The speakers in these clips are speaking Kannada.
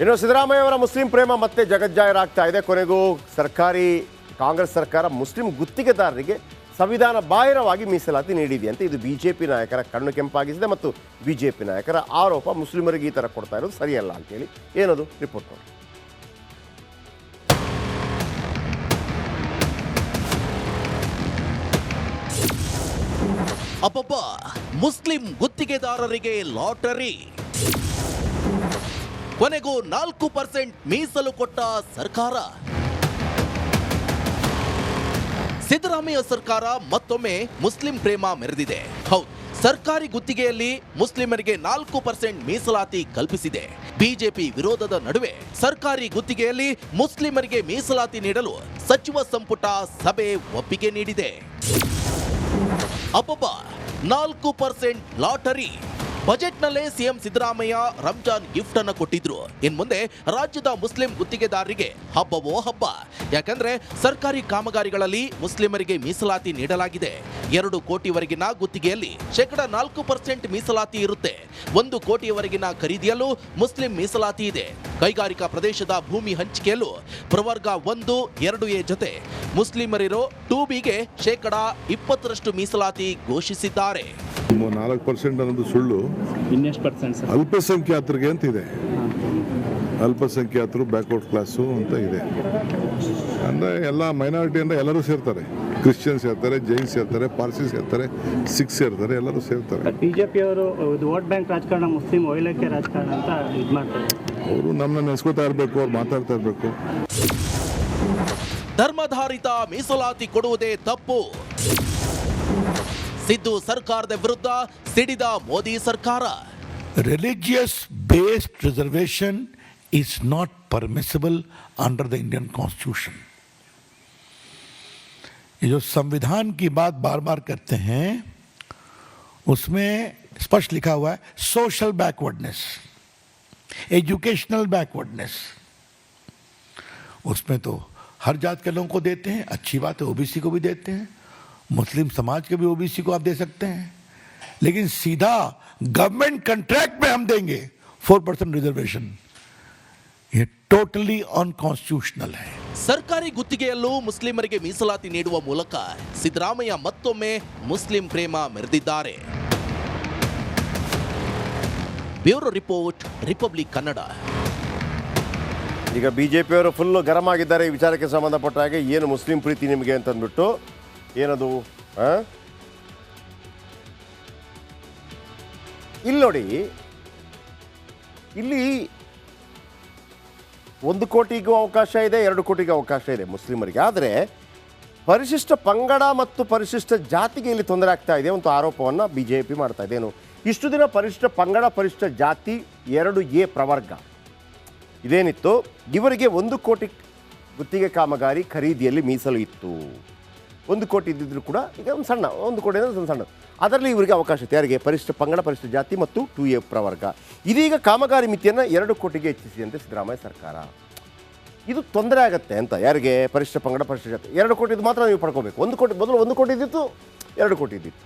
ಇನ್ನು ಸಿದ್ದರಾಮಯ್ಯ ಅವರ ಮುಸ್ಲಿಂ ಪ್ರೇಮ ಮತ್ತೆ ಜಗಜ್ಜಾಹೀರಾಗ್ತಾ ಇದೆ. ಕೊನೆಗೂ ಸರ್ಕಾರಿ, ಕಾಂಗ್ರೆಸ್ ಸರ್ಕಾರ ಮುಸ್ಲಿಂ ಗುತ್ತಿಗೆದಾರರಿಗೆ ಸಂವಿಧಾನ ಬಾಹಿರವಾಗಿ ಮೀಸಲಾತಿ ನೀಡಿದೆಯಂತೆ. ಇದು ಬಿಜೆಪಿ ನಾಯಕರ ಕಣ್ಣು ಕೆಂಪಾಗಿಸಿದೆ ಮತ್ತು ಬಿಜೆಪಿ ನಾಯಕರ ಆರೋಪ ಮುಸ್ಲಿಮರಿಗೆ ಈ ಥರ ಕೊಡ್ತಾ ಇರೋದು ಸರಿಯಲ್ಲ ಅಂತೇಳಿ ಏನದು ರಿಪೋರ್ಟ್ ನೋಡಿ. ಅಬ್ಬಬ್ಬ, ಮುಸ್ಲಿಂ ಗುತ್ತಿಗೆದಾರರಿಗೆ ಲಾಟರಿ. ಕೊನೆಗೂ ನಾಲ್ಕು ಪರ್ಸೆಂಟ್ ಮೀಸಲು ಕೊಟ್ಟ ಸರ್ಕಾರ. ಸಿದ್ದರಾಮಯ್ಯ ಸರ್ಕಾರ ಮತ್ತೊಮ್ಮೆ ಮುಸ್ಲಿಂ ಪ್ರೇಮ ಮೆರೆದಿದೆ. ಹೌದು, ಸರ್ಕಾರಿ ಗುತ್ತಿಗೆಯಲ್ಲಿ ಮುಸ್ಲಿಮರಿಗೆ ನಾಲ್ಕು ಪರ್ಸೆಂಟ್ ಮೀಸಲಾತಿ ಕಲ್ಪಿಸಿದೆ. ಬಿಜೆಪಿ ವಿರೋಧದ ನಡುವೆ ಸರ್ಕಾರಿ ಗುತ್ತಿಗೆಯಲ್ಲಿ ಮುಸ್ಲಿಮರಿಗೆ ಮೀಸಲಾತಿ ನೀಡಲು ಸಚಿವ ಸಂಪುಟ ಸಭೆ ಒಪ್ಪಿಗೆ ನೀಡಿದೆ. ಅಬ್ಬಬ್ಬ, ನಾಲ್ಕು ಪರ್ಸೆಂಟ್ ಲಾಟರಿ. ಬಜೆಟ್ನಲ್ಲೇ ಸಿಎಂ ಸಿದ್ದರಾಮಯ್ಯ ರಂಜಾನ್ ಗಿಫ್ಟ್ ಅನ್ನು ಕೊಟ್ಟಿದ್ರು. ಇನ್ ಮುಂದೆ ರಾಜ್ಯದ ಮುಸ್ಲಿಂ ಗುತ್ತಿಗೆದಾರರಿಗೆ ಹಬ್ಬವೋ ಹಬ್ಬ. ಯಾಕಂದ್ರೆ ಸರ್ಕಾರಿ ಕಾಮಗಾರಿಗಳಲ್ಲಿ ಮುಸ್ಲಿಮರಿಗೆ ಮೀಸಲಾತಿ ನೀಡಲಾಗಿದೆ. ಎರಡು ಕೋಟಿವರೆಗಿನ ಗುತ್ತಿಗೆಯಲ್ಲಿ ಶೇಕಡ ನಾಲ್ಕು ಪರ್ಸೆಂಟ್ ಮೀಸಲಾತಿ ಇರುತ್ತೆ. ಒಂದು ಕೋಟಿಯವರೆಗಿನ ಖರೀದಿಯಲ್ಲೂ ಮುಸ್ಲಿಂ ಮೀಸಲಾತಿ ಇದೆ. ಕೈಗಾರಿಕಾ ಪ್ರದೇಶದ ಭೂಮಿ ಹಂಚಿಕೆಯಲ್ಲೂ ಪ್ರವರ್ಗ ಒಂದು, ಎರಡು ಎ ಜೊತೆ. ಮುಸ್ಲಿಮರಿರೋ ಟೂ ಬಿಗೆ ಶೇಕಡ ಇಪ್ಪತ್ತರಷ್ಟು ಮೀಸಲಾತಿ ಘೋಷಿಸಿದ್ದಾರೆ. ನಾಲ್ಕು ಪರ್ಸೆಂಟ್ ಅನ್ನೋದು ಸುಳ್ಳು. ಇನ್ನೆಷ್ಟು ಪರ್ಸೆಂಟ್ ಸರ್? ಅಲ್ಪಸಂಖ್ಯಾತರಿಗೆ ಅಂತ ಇದೆ. ಅಲ್ಪಸಂಖ್ಯಾತರು ಬ್ಯಾಕ್ವರ್ಡ್ ಕ್ಲಾಸು ಅಂತ ಇದೆ. ಅಂದರೆ ಎಲ್ಲ ಮೈನಾರಿಟಿ ಅಂದರೆ ಎಲ್ಲರೂ ಸೇರ್ತಾರೆ. ಕ್ರಿಶ್ಚಿಯನ್ಸ್ ಸೇರ್ತಾರೆ ಜೈನ್ ಸೇರ್ತಾರೆ ಪಾರ್ಸಿ ಸೇರ್ತಾರೆ ಸಿಖ್ ಸೇರ್ತಾರೆ ಎಲ್ಲರೂ ಸೇರ್ತಾರೆ. ಬಿ ಅವರು ಇದು ವೋಟ್ ಬ್ಯಾಂಕ್ ರಾಜಕಾರಣ ಮುಸ್ಲಿಂ ಒಯ್ಲಕ್ಕೆ ರಾಜಕಾರಣ ಅಂತ ಇದು ಮಾಡ್ತಾರೆ. ಅವರು ನಮ್ಮನ್ನ ನೆನೆಸ್ಕೋತಾ ಇರಬೇಕು ಅವ್ರು ಮಾತಾಡ್ತಾ ಇರಬೇಕು. ಧರ್ಮಧಾರಿತ ಮೀಸಲಾತಿ ಕೊಡುವುದೇ ತಪ್ಪು ಸಿದ್ದು ಸರ್ಕಾರದ ವಿರುದ್ಧ ಸಿಡಿದ ಮೋದಿ ಸರ್ಕಾರ religious based reservation is not permissible under the Indian constitution. ये जो संविधान की बात बार बार करते हैं उसमें स्पष्ट लिखा हुआ है सोशल बैकवर्डनेस एजुकेशनल बैकवर्डनेस उसमें तो हर जात के लोगों को देते हैं अच्छी बात है ओबीसी को भी देते हैं मुस्लिम समाज के भी ओबीसी को आप दे सकते हैं लेकिन सीधा गवर्नमेंट कंट्रैक्ट में हम देंगे फोर परसेंट रिजर्वेशन ये टोटली अनकॉन्स्टिट्यूशनल है ಸರ್ಕಾರಿ ಗುತ್ತಿಗೆಯಲ್ಲೂ ಮುಸ್ಲಿಮರಿಗೆ ಮೀಸಲಾತಿ ನೀಡುವ ಮೂಲಕ ಸಿದ್ದರಾಮಯ್ಯ ಮತ್ತೊಮ್ಮೆ ಮುಸ್ಲಿಂ ಪ್ರೇಮ ಮೆರೆದಿದ್ದಾರೆ ಬ್ಯೂರೋ ರಿಪೋರ್ಟ್ ರಿಪಬ್ಲಿಕ್ ಕನ್ನಡ ಈಗ ಬಿ ಜೆ ಪಿಯವರು ಫುಲ್ಲು ಗರಂ ಆಗಿದ್ದಾರೆ ಈ ವಿಚಾರಕ್ಕೆ ಸಂಬಂಧಪಟ್ಟ ಹಾಗೆ ಏನು ಮುಸ್ಲಿಂ ಪ್ರೀತಿ ನಿಮಗೆ ಅಂತಂದ್ಬಿಟ್ಟು ಏನದು ಇಲ್ಲಿ ನೋಡಿ, ಇಲ್ಲಿ ಒಂದು ಕೋಟಿಗೂ ಅವಕಾಶ ಇದೆ, ಎರಡು ಕೋಟಿಗೂ ಅವಕಾಶ ಇದೆ ಮುಸ್ಲಿಮರಿಗೆ. ಆದರೆ ಪರಿಶಿಷ್ಟ ಪಂಗಡ ಮತ್ತು ಪರಿಶಿಷ್ಟ ಜಾತಿಗೆ ಇಲ್ಲಿ ತೊಂದರೆ ಆಗ್ತಾ ಇದೆ ಒಂದು ಆರೋಪವನ್ನು ಬಿ ಜೆ ಪಿ ಮಾಡ್ತಾ ಇದೆ. ಏನು, ಇಷ್ಟು ದಿನ ಪರಿಶಿಷ್ಟ ಪಂಗಡ, ಪರಿಶಿಷ್ಟ ಜಾತಿ ಎರಡು ಎ ಪ್ರವರ್ಗ. ಇದೇನಿತ್ತು? ಇವರಿಗೆ ಒಂದು ಕೋಟಿ ಗುತ್ತಿಗೆ ಕಾಮಗಾರಿ ಖರೀದಿಯಲ್ಲಿ ಮೀಸಲು ಇತ್ತು. ಒಂದು ಕೋಟಿ ಇದ್ದಿದ್ರು ಕೂಡ ಈಗ ಒಂದು ಸಣ್ಣ, ಒಂದು ಕೋಟಿ ಅಂದರೆ ಒಂದು ಸಣ್ಣ. ಅದರಲ್ಲಿ ಇವರಿಗೆ ಅವಕಾಶ ಇತ್ತು. ಯಾರಿಗೆ? ಪರಿಷ್ಠ ಪಂಗಡ ಪರಿಷ್ಠ ಜಾತಿ ಮತ್ತು ಟು ಎ ಪ್ರವರ್ಗ. ಇದೀಗ ಕಾಮಗಾರಿ ಮಿತಿಯನ್ನು ಎರಡು ಕೋಟಿಗೆ ಹೆಚ್ಚಿಸಿದಂತೆ ಸಿದ್ದರಾಮಯ್ಯ ಸರ್ಕಾರ. ಇದು ತೊಂದರೆ ಆಗುತ್ತೆ ಅಂತ. ಯಾರಿಗೆ? ಪರಿಷ್ಠ ಪಂಗಡ ಪರಿಷ್ಠ ಜಾತಿ. ಎರಡು ಕೋಟಿದು ಮಾತ್ರ ನೀವು ಪಡ್ಕೋಬೇಕು. ಒಂದು ಕೋಟಿ, ಮೊದಲು ಒಂದು ಕೋಟಿ ಇದ್ದಿತ್ತು, ಎರಡು ಕೋಟಿ ಇದ್ದಿತ್ತು.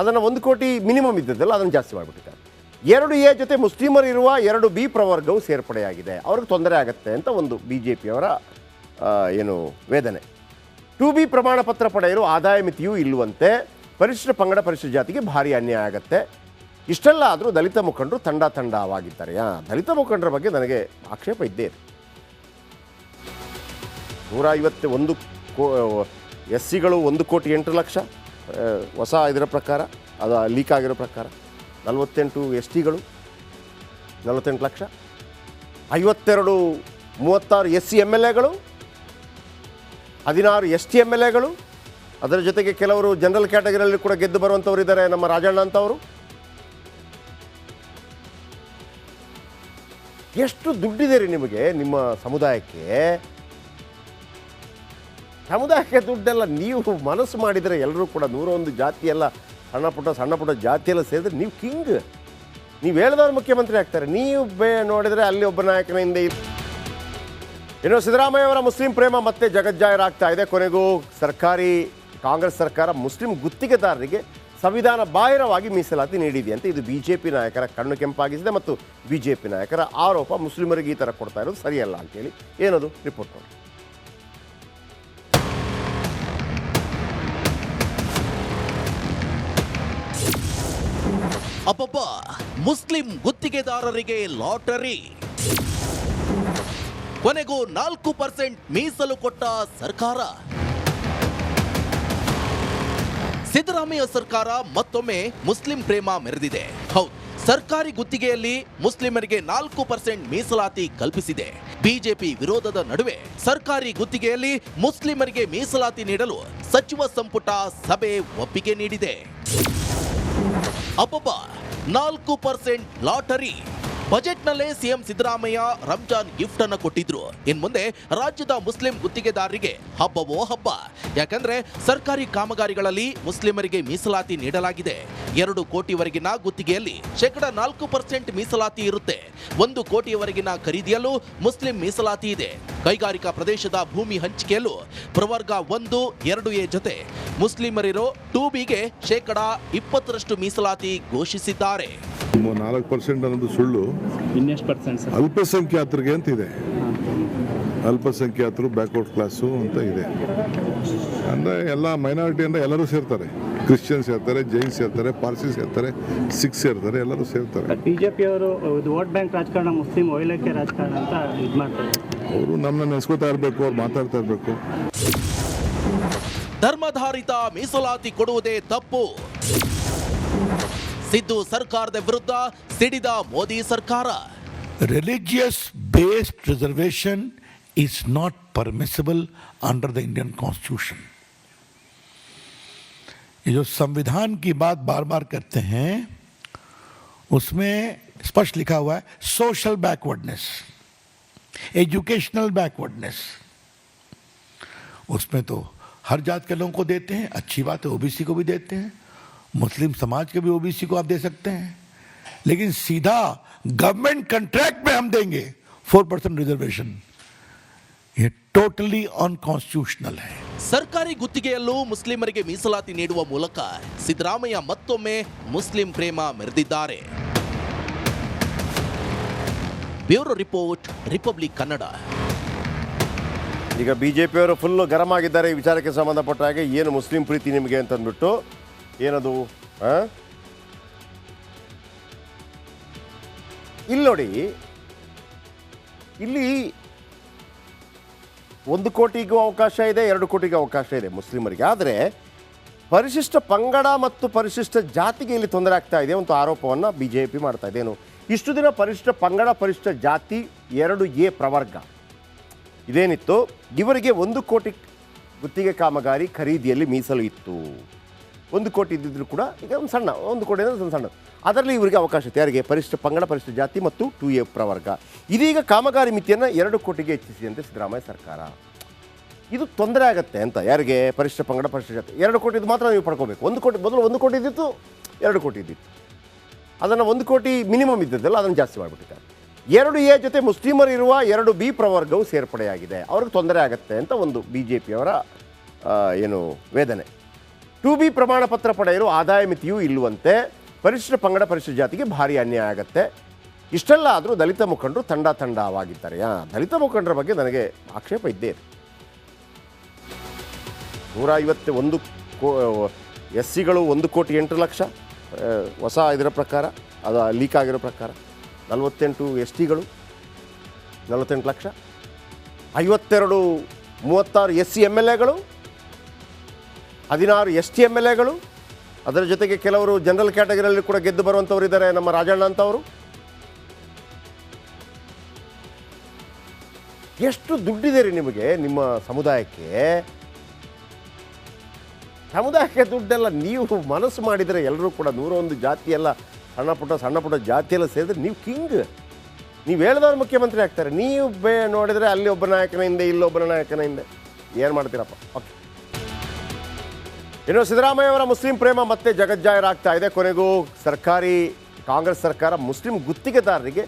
ಅದನ್ನು ಒಂದು ಕೋಟಿ ಮಿನಿಮಮ್ ಇದ್ದದ್ದಲ್ಲ, ಅದನ್ನು ಜಾಸ್ತಿ ಮಾಡಿಬಿಟ್ಟಿದ್ದಾರೆ. ಎರಡು ಎ ಜೊತೆ ಮುಸ್ಲಿಮರು ಇರುವ ಎರಡು ಬಿ ಪ್ರವರ್ಗವು ಸೇರ್ಪಡೆಯಾಗಿದೆ. ಅವ್ರಿಗೆ ತೊಂದರೆ ಆಗುತ್ತೆ ಅಂತ ಒಂದು ಬಿ ಜೆ ಪಿಯವರ ಏನು ವೇದನೆ. ಟು ಬಿ ಪ್ರಮಾಣ ಪತ್ರ ಪಡೆಯಲು ಆದಾಯ ಮಿತಿಯೂ ಇಲ್ಲವಂತೆ ಪರಿಶಿಷ್ಟ ಪಂಗಡ ಪರಿಶಿಷ್ಟ ಜಾತಿಗೆ ಭಾರಿ ಅನ್ಯಾಯ ಆಗುತ್ತೆ. ಇಷ್ಟೆಲ್ಲ ಆದರೂ ದಲಿತ ಮುಖಂಡರು ತಂಡ ತಂಡವಾಗಿದ್ದಾರೆ. ಆ, ದಲಿತ ಮುಖಂಡರ ಬಗ್ಗೆ ನನಗೆ ಆಕ್ಷೇಪ ಇದ್ದೇ ಇದೆ ನೂರ ಐವತ್ತು ಒಂದು ಕೋ ಎಸ್ ಸಿಗಳು ಒಂದು ಕೋಟಿ ಎಂಟು ಲಕ್ಷ ಹೊಸ ಇದರ ಪ್ರಕಾರ ಅದು ಲೀಕ್ ಆಗಿರೋ ಪ್ರಕಾರ. ನಲವತ್ತೆಂಟು ಎಸ್ ಟಿಗಳು, ನಲವತ್ತೆಂಟು ಲಕ್ಷ. ಐವತ್ತೆರಡು, ಮೂವತ್ತಾರು ಎಸ್ ಸಿ ಎಂ ಎಲ್ ಎಗಳು ಹದಿನಾರು ಎಸ್ ಟಿ ಎಂ ಎಲ್ ಎಗಳು ಅದರ ಜೊತೆಗೆ ಕೆಲವರು ಜನರಲ್ ಕ್ಯಾಟಗರಿಯಲ್ಲಿ ಕೂಡ ಗೆದ್ದು ಬರುವಂಥವ್ರು ಇದ್ದಾರೆ ನಮ್ಮ ರಾಜಣ್ಣ ಅಂತವರು. ಎಷ್ಟು ದುಡ್ಡಿದೆ ರೀ ನಿಮಗೆ ನಿಮ್ಮ ಸಮುದಾಯಕ್ಕೆ? ಸಮುದಾಯಕ್ಕೆ ದುಡ್ಡೆಲ್ಲ ನೀವು ಮನಸ್ಸು ಮಾಡಿದರೆ ಎಲ್ಲರೂ ಕೂಡ ನೂರೊಂದು ಒಂದು ಎಲ್ಲ ಸಣ್ಣ ಪುಟ್ಟ ಸಣ್ಣ ಪುಟ್ಟ ಜಾತಿ ಎಲ್ಲ ಸೇರಿದ್ರೆ ನೀವು ಕಿಂಗ್. ನೀವು ಹೇಳಿದವ್ರು ಮುಖ್ಯಮಂತ್ರಿ ಆಗ್ತಾರೆ. ನೀವು ಬೇ ನೋಡಿದರೆ ಅಲ್ಲಿ ಒಬ್ಬ ನಾಯಕನ ಹಿಂದೆ ಇರ್- ಇನ್ನು ಸಿದ್ದರಾಮಯ್ಯ ಅವರ ಮುಸ್ಲಿಂ ಪ್ರೇಮ ಮತ್ತೆ ಜಗಜ್ಜಾಹೀರಾಗ್ತಾ ಇದೆ. ಕೊನೆಗೂ ಸರ್ಕಾರಿ, ಕಾಂಗ್ರೆಸ್ ಸರ್ಕಾರ ಮುಸ್ಲಿಂ ಗುತ್ತಿಗೆದಾರರಿಗೆ ಸಂವಿಧಾನ ಬಾಹಿರವಾಗಿ ಮೀಸಲಾತಿ ನೀಡಿದೆಯಂತೆ. ಇದು ಬಿ ಜೆ ಪಿ ನಾಯಕರ ಕಣ್ಣು ಕೆಂಪಾಗಿಸಿದೆ ಮತ್ತು ಬಿ ಜೆ ಪಿ ನಾಯಕರ ಆರೋಪ ಮುಸ್ಲಿಮರಿಗೆ ಈ ಥರ ಕೊಡ್ತಾ ಇರೋದು ಸರಿಯಲ್ಲ ಅಂತೇಳಿ ಏನದು? ರಿಪೋರ್ಟ್ ನೋಡಿ. ಅಬ್ಬಬ್ಬ, ಮುಸ್ಲಿಂ ಗುತ್ತಿಗೆದಾರರಿಗೆ ಲಾಟರಿ. ಕೊನೆಗೂ ನಾಲ್ಕು ಪರ್ಸೆಂಟ್ ಮೀಸಲು ಕೊಟ್ಟ ಸರ್ಕಾರ. ಸಿದ್ದರಾಮಯ್ಯ ಸರ್ಕಾರ ಮತ್ತೊಮ್ಮೆ ಮುಸ್ಲಿಂ ಪ್ರೇಮ ಮೆರೆದಿದೆ. ಹೌದು, ಸರ್ಕಾರಿ ಗುತ್ತಿಗೆಯಲ್ಲಿ ಮುಸ್ಲಿಮರಿಗೆ ನಾಲ್ಕು ಪರ್ಸೆಂಟ್ ಮೀಸಲಾತಿ ಕಲ್ಪಿಸಿದೆ. ಬಿಜೆಪಿ ವಿರೋಧದ ನಡುವೆ ಸರ್ಕಾರಿ ಗುತ್ತಿಗೆಯಲ್ಲಿ ಮುಸ್ಲಿಮರಿಗೆ ಮೀಸಲಾತಿ ನೀಡಲು ಸಚಿವ ಸಂಪುಟ ಸಭೆ ಒಪ್ಪಿಗೆ ನೀಡಿದೆ. ಅಬ್ಬಬ್ಬ ನಾಲ್ಕು ಪರ್ಸೆಂಟ್ ಲಾಟರಿ. ಬಜೆಟ್ನಲ್ಲೇ ಸಿಎಂ ಸಿದ್ದರಾಮಯ್ಯ ರಂಜಾನ್ ಗಿಫ್ಟ್ ಅನ್ನು ಕೊಟ್ಟಿದ್ರು. ಇನ್ ಮುಂದೆ ರಾಜ್ಯದ ಮುಸ್ಲಿಂ ಗುತ್ತಿಗೆದಾರರಿಗೆ ಹಬ್ಬವೋ ಹಬ್ಬ. ಯಾಕಂದ್ರೆ ಸರ್ಕಾರಿ ಕಾಮಗಾರಿಗಳಲ್ಲಿ ಮುಸ್ಲಿಮರಿಗೆ ಮೀಸಲಾತಿ ನೀಡಲಾಗಿದೆ. ಎರಡು ಕೋಟಿವರೆಗಿನ ಗುತ್ತಿಗೆಯಲ್ಲಿ ಶೇಕಡ ನಾಲ್ಕು ಪರ್ಸೆಂಟ್ ಮೀಸಲಾತಿ ಇರುತ್ತೆ. ಒಂದು ಕೋಟಿಯವರೆಗಿನ ಖರೀದಿಯಲ್ಲೂ ಮುಸ್ಲಿಂ ಮೀಸಲಾತಿ ಇದೆ. ಕೈಗಾರಿಕಾ ಪ್ರದೇಶದ ಭೂಮಿ ಹಂಚಿಕೆಯಲ್ಲೂ ಪ್ರವರ್ಗ ಒಂದು, ಎರಡು ಎ ಜೊತೆ. ಮುಸ್ಲಿಮರಿರೋ ಟೂ ಬಿಗೆ ಶೇಕಡ ಇಪ್ಪತ್ತರಷ್ಟು ಮೀಸಲಾತಿ ಘೋಷಿಸಿದ್ದಾರೆ. ನಾಲ್ಕು ಪರ್ಸೆಂಟ್ ಅನ್ನೋದು ಸುಳ್ಳು. ಇನ್ನೆಷ್ಟು ಪರ್ಸೆಂಟ್ ಸರ್? ಅಲ್ಪಸಂಖ್ಯಾತರಿಗೆ ಅಂತ ಇದೆ. ಅಲ್ಪಸಂಖ್ಯಾತರು ಬ್ಯಾಕ್ವರ್ಡ್ ಕ್ಲಾಸು ಅಂತ ಇದೆ. ಅಂದರೆ ಎಲ್ಲ ಮೈನಾರಿಟಿ ಅಂದರೆ ಎಲ್ಲರೂ ಸೇರ್ತಾರೆ. ಕ್ರಿಶ್ಚಿಯನ್ಸ್ ಸೇರ್ತಾರೆ ಜೈನ್ಸ್ ಸೇರ್ತಾರೆ ಪಾರ್ಸಿಸ್ ಸೇರ್ತಾರೆ ಸಿಖ್ಸ್ ಸೇರ್ತಾರೆ ಎಲ್ಲರೂ ಸೇರ್ತಾರೆ. ಬಿ ಅವರು ಪಿಯವರು ವೋಟ್ ಬ್ಯಾಂಕ್ ರಾಜಕಾರಣ ಮುಸ್ಲಿಂ ಒಯ್ಲಕ್ಕೆ ರಾಜಕಾರಣ ಅಂತ ಇದು ಮಾಡ್ತಾರೆ. ಅವರು ನಮ್ಮನ್ನ ನೆನೆಸ್ಕೋತಾ ಇರಬೇಕು ಅವ್ರು ಮಾತಾಡ್ತಾ ಇರಬೇಕು. ಧರ್ಮಧಾರಿತ ಮೀಸಲಾತಿ ಕೊಡುವುದೇ ತಪ್ಪು. ಸಿದ್ದು ಸರ್ಕಾರದ ವಿರುದ್ಧ ಸಿಡಿದ ಮೋದಿ ಸರ್ಕಾರ religious based reservation is not permissible under the Indian Constitution. ये जो संविधान की बात बार बार करते हैं उसमें स्पष्ट लिखा हुआ है सोशल बैकवर्डनेस एजुकेशनल बैकवर्डनेस उसमें तो हर जात के लोगों को देते हैं अच्छी बात है ओबीसी को भी देते हैं मुस्लिम समाज के भी ओबीसी को आप दे सकते हैं लेकिन सीधा गवर्नमेंट कंट्रैक्ट में हम देंगे फोर परसेंट रिजर्वेशन ये टोटली अनकॉन्स्टिट्यूशनल है ಸರ್ಕಾರಿ ಗುತ್ತಿಗೆಯಲ್ಲೂ ಮುಸ್ಲಿಮರಿಗೆ ಮೀಸಲಾತಿ ನೀಡುವ ಮೂಲಕ ಸಿದ್ದರಾಮಯ್ಯ ಮತ್ತೊಮ್ಮೆ ಮುಸ್ಲಿಂ ಪ್ರೇಮ ಮೆರೆದಿದ್ದಾರೆ ಬ್ಯೂರೋ ರಿಪೋರ್ಟ್ ರಿಪಬ್ಲಿಕ್ ಕನ್ನಡ ಈಗ ಬಿ ಜೆ ಪಿಯವರು ಫುಲ್ಲು ಗರಂ ಆಗಿದ್ದಾರೆ ಈ ವಿಚಾರಕ್ಕೆ ಸಂಬಂಧಪಟ್ಟ ಹಾಗೆ ಏನು ಮುಸ್ಲಿಂ ಪ್ರೀತಿ ನಿಮಗೆ ಅಂತಂದ್ಬಿಟ್ಟು ಏನದು? ಇಲ್ಲಿ ನೋಡಿ, ಇಲ್ಲಿ ಒಂದು ಕೋಟಿಗೂ ಅವಕಾಶ ಇದೆ, ಎರಡು ಕೋಟಿಗೂ ಅವಕಾಶ ಇದೆ ಮುಸ್ಲಿಮರಿಗೆ. ಆದರೆ ಪರಿಶಿಷ್ಟ ಪಂಗಡ ಮತ್ತು ಪರಿಶಿಷ್ಟ ಜಾತಿಗೆ ಇಲ್ಲಿ ತೊಂದರೆ ಆಗ್ತಾ ಇದೆ ಒಂದು ಆರೋಪವನ್ನು ಬಿ ಜೆ ಪಿ ಮಾಡ್ತಾ ಇದೆ. ಏನು, ಇಷ್ಟು ದಿನ ಪರಿಶಿಷ್ಟ ಪಂಗಡ, ಪರಿಶಿಷ್ಟ ಜಾತಿ ಎರಡು ಎ ಪ್ರವರ್ಗ. ಇದೇನಿತ್ತು? ಇವರಿಗೆ ಒಂದು ಕೋಟಿ ಗುತ್ತಿಗೆ ಕಾಮಗಾರಿ ಖರೀದಿಯಲ್ಲಿ ಮೀಸಲು ಇತ್ತು. ಒಂದು ಕೋಟಿ ಇದ್ದಿದ್ರು ಕೂಡ ಈಗ ಒಂದು ಸಣ್ಣ, ಒಂದು ಕೋಟಿ ಅಂದರೆ ಒಂದು ಸಣ್ಣ. ಅದರಲ್ಲಿ ಇವರಿಗೆ ಅವಕಾಶ ಇತ್ತು ಯಾರಿಗೆ? ಪರಿಶಿಷ್ಟ ಪಂಗಡ ಪರಿಶಿಷ್ಟ ಜಾತಿ ಮತ್ತು ಟು ಎ ಪ್ರವರ್ಗ. ಇದೀಗ ಕಾಮಗಾರಿ ಮಿತಿಯನ್ನು ಎರಡು ಕೋಟಿಗೆ ಹೆಚ್ಚಿಸಿದಂತೆ ಸಿದ್ದರಾಮಯ್ಯ ಸರ್ಕಾರ. ಇದು ತೊಂದರೆ ಆಗುತ್ತೆ ಅಂತ. ಯಾರಿಗೆ? ಪರಿಶಿಷ್ಟ ಪಂಗಡ ಪರಿಶಿಷ್ಟ ಜಾತಿ. ಎರಡು ಕೋಟಿದು ಮಾತ್ರ ನೀವು ಪಡ್ಕೋಬೇಕು. ಒಂದು ಕೋಟಿ ಮೊದಲು ಒಂದು ಕೋಟಿ ಇದ್ದಿತ್ತು, ಎರಡು ಕೋಟಿ ಇದ್ದಿತ್ತು. ಅದನ್ನು ಒಂದು ಕೋಟಿ ಮಿನಿಮಮ್ ಇದ್ದದ್ದಲ್ಲ, ಅದನ್ನು ಜಾಸ್ತಿ ಮಾಡಿಬಿಟ್ಟಿದ್ದಾರೆ. ಎರಡು ಎ ಜೊತೆ ಮುಸ್ಲಿಮರು ಇರುವ ಎರಡು ಬಿ ಪ್ರವರ್ಗವು ಸೇರ್ಪಡೆಯಾಗಿದೆ. ಅವ್ರಿಗೆ ತೊಂದರೆ ಆಗುತ್ತೆ ಅಂತ ಒಂದು ಬಿ ಜೆ ಪಿಯವರ ಏನು ವೇದನೆ. ಟು ಬಿ ಪ್ರಮಾಣ ಪತ್ರ ಪಡೆಯಲು ಆದಾಯ ಮಿತಿಯೂ ಇಲ್ಲವಂತೆ ಪರಿಶಿಷ್ಟ ಪಂಗಡ ಪರಿಶಿಷ್ಟ ಜಾತಿಗೆ ಭಾರಿ ಅನ್ಯಾಯ ಆಗುತ್ತೆ. ಇಷ್ಟೆಲ್ಲ ಆದರೂ ದಲಿತ ಮುಖಂಡರು ತಂಡ ತಂಡವಾಗಿದ್ದಾರೆ. ಯಾ ದಲಿತ ಮುಖಂಡರ ಬಗ್ಗೆ ನನಗೆ ಆಕ್ಷೇಪ ಇದ್ದೇ ಇದೆ ನೂರ ಐವತ್ತು ಒಂದು ಕೋ ಎಸ್ ಸಿಗಳು ಒಂದು ಕೋಟಿ ಎಂಟು ಲಕ್ಷ ಹೊಸ ಇದರ ಪ್ರಕಾರ, ಅದು ಲೀಕ್ ಆಗಿರೋ ಪ್ರಕಾರ, ನಲವತ್ತೆಂಟು ಎಸ್ ಟಿಗಳು ನಲವತ್ತೆಂಟು ಲಕ್ಷ, ಐವತ್ತೆರಡು ಮೂವತ್ತಾರು ಎಸ್ ಸಿ ಎಂ ಎಲ್ ಎಗಳು ಹದಿನಾರು ಎಸ್ ಟಿ ಎಂ ಎಲ್ ಎಗಳು, ಅದರ ಜೊತೆಗೆ ಕೆಲವರು ಜನರಲ್ ಕ್ಯಾಟಗರಿಯಲ್ಲಿ ಕೂಡ ಗೆದ್ದು ಬರುವಂಥವ್ರು ಇದ್ದಾರೆ ನಮ್ಮ ರಾಜಣ್ಣ ಅಂತವರು. ಎಷ್ಟು ದುಡ್ಡಿದೆ ರೀ ನಿಮಗೆ ನಿಮ್ಮ ಸಮುದಾಯಕ್ಕೆ? ಸಮುದಾಯಕ್ಕೆ ದುಡ್ಡೆಲ್ಲ ನೀವು ಮನಸ್ಸು ಮಾಡಿದರೆ ಎಲ್ಲರೂ ಕೂಡ ನೂರೊಂದು ಜಾತಿ ಎಲ್ಲ ಸಣ್ಣ ಪುಟ್ಟ ಸಣ್ಣ ಪುಟ್ಟ ಜಾತಿ ಎಲ್ಲ ಸೇರಿದ್ರೆ ನೀವು ಕಿಂಗ್. ನೀವು ಹೇಳಿದವ್ರು ಮುಖ್ಯಮಂತ್ರಿ ಆಗ್ತಾರೆ. ನೀವು ಬೇ ನೋಡಿದರೆ ಅಲ್ಲಿ ಒಬ್ಬ ನಾಯಕನ ಹಿಂದೆ ಇಲ್ಲೊಬ್ಬನ ನಾಯಕನ ಹಿಂದೆ. ಏನು ಮಾಡ್ತೀರಪ್ಪ? ಓಕೆ ಇನ್ನು ಸಿದ್ದರಾಮಯ್ಯ ಅವರ ಮುಸ್ಲಿಂ ಪ್ರೇಮ ಮತ್ತೆ ಜಗಜ್ಜಾಹೀರಾಗ್ತಾ ಇದೆ. ಕೊನೆಗೂ ಸರ್ಕಾರಿ ಕಾಂಗ್ರೆಸ್ ಸರ್ಕಾರ ಮುಸ್ಲಿಂ ಗುತ್ತಿಗೆದಾರರಿಗೆ